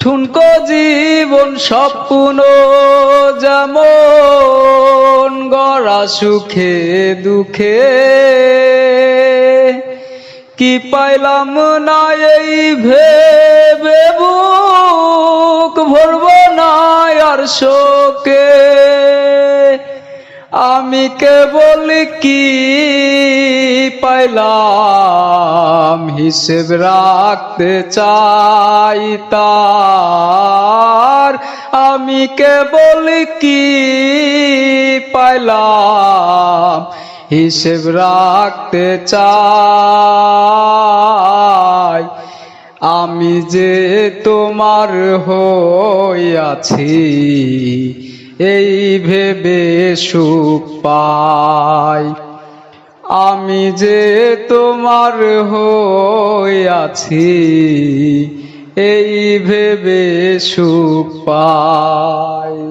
ঠুনকো জীবন স্বপ্ন যেমন গড়া সুখে দুঃখে। কি পাইলাম না এই ভেবে বুক ভরব না আর শোকে। আমি কেবল কি পাইলাম হিসেব রাখতে চাই তার আমি কেবল কি পাইলাম? হিসেব রাখতে চাই। আমি যে তোমার হইয়াছি এই ভেবে সুখ পাই। আমি যে তোমার হইয়াছি এই ভেবে সুখ পাই।